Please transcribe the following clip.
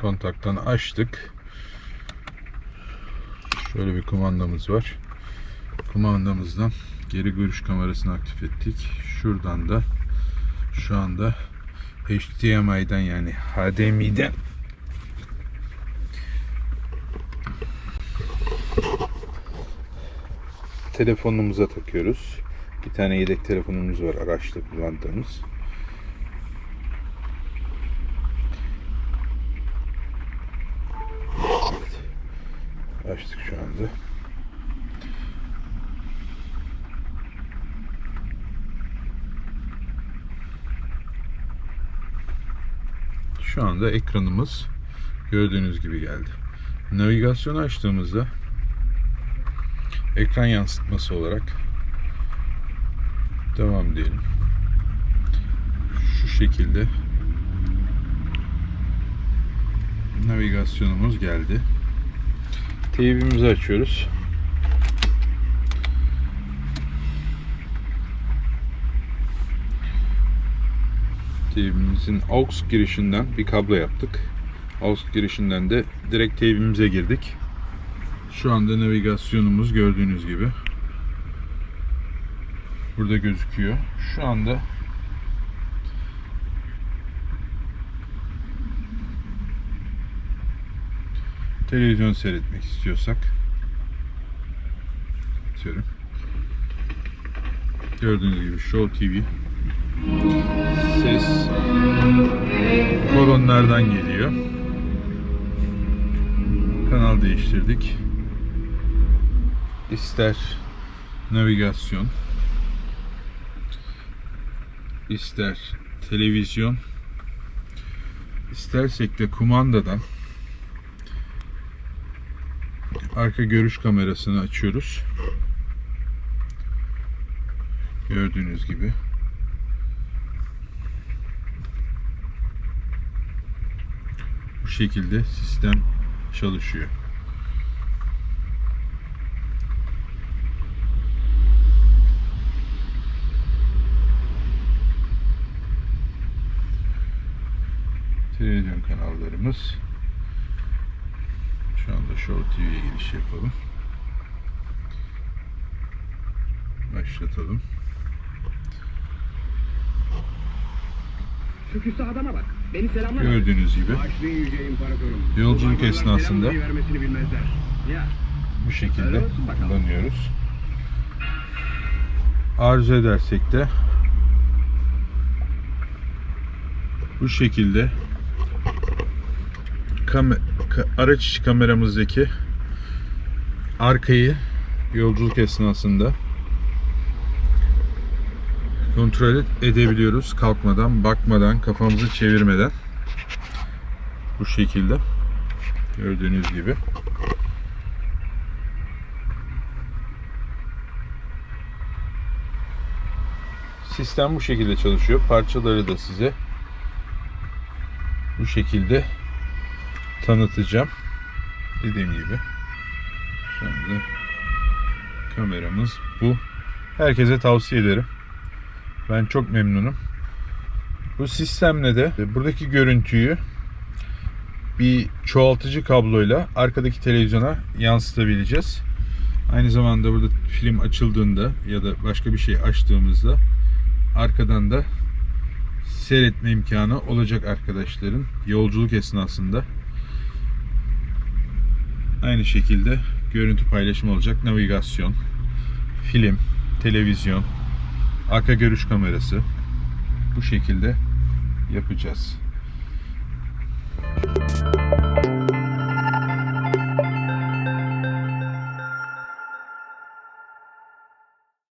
Kontaktan açtık. Şöyle bir kumandamız var. Kumandamızdan geri görüş kamerasını aktif ettik. Şuradan da şu anda HDMI'den yani HDMI'den telefonumuza takıyoruz. Bir tane yedek telefonumuz var araçta kullandığımız. Açtık şu anda. Şu anda ekranımız gördüğünüz gibi geldi. Navigasyonu açtığımızda ekran yansıtması olarak devam diyelim. Şu şekilde navigasyonumuz geldi. TV'mizi açıyoruz. TV'mizin aux girişinden bir kablo yaptık. Aux girişinden de direkt TV'mize girdik. Şu anda navigasyonumuz gördüğünüz gibi burada gözüküyor. Şu anda televizyon seyretmek istiyorsak atıyorum. Gördüğünüz gibi Show TV ses kolonlardan geliyor. Kanal değiştirdik. İster navigasyon, ister televizyon, istersek de kumandadan arka görüş kamerasını açıyoruz. Gördüğünüz gibi. Bu şekilde sistem çalışıyor. Televizyon kanallarımız. Şu anda Show TV'ye giriş yapalım. Başlatalım. Şu adama bak. Beni selamlar. Gördüğünüz gibi. Yolculuk esnasında- bu şekilde kullanıyoruz. Arzu edersek de bu şekilde kame- ka- araç içi kameramızdaki arkayı yolculuk esnasında kontrol edebiliyoruz kalkmadan, bakmadan, kafamızı çevirmeden bu şekilde gördüğünüz gibi. Sistem bu şekilde çalışıyor. Parçaları da size bu şekilde tanıtacağım. Dediğim gibi. Anda kameramız bu. Herkese tavsiye ederim. Ben çok memnunum. Bu sistemle de buradaki görüntüyü bir çoğaltıcı kabloyla arkadaki televizyona yansıtabileceğiz. Aynı zamanda burada film açıldığında ya da başka bir şey açtığımızda arkadan da seyretme imkanı olacak arkadaşların yolculuk esnasında. Aynı şekilde görüntü paylaşımı olacak. Navigasyon, film, televizyon, arka görüş kamerası bu şekilde yapacağız.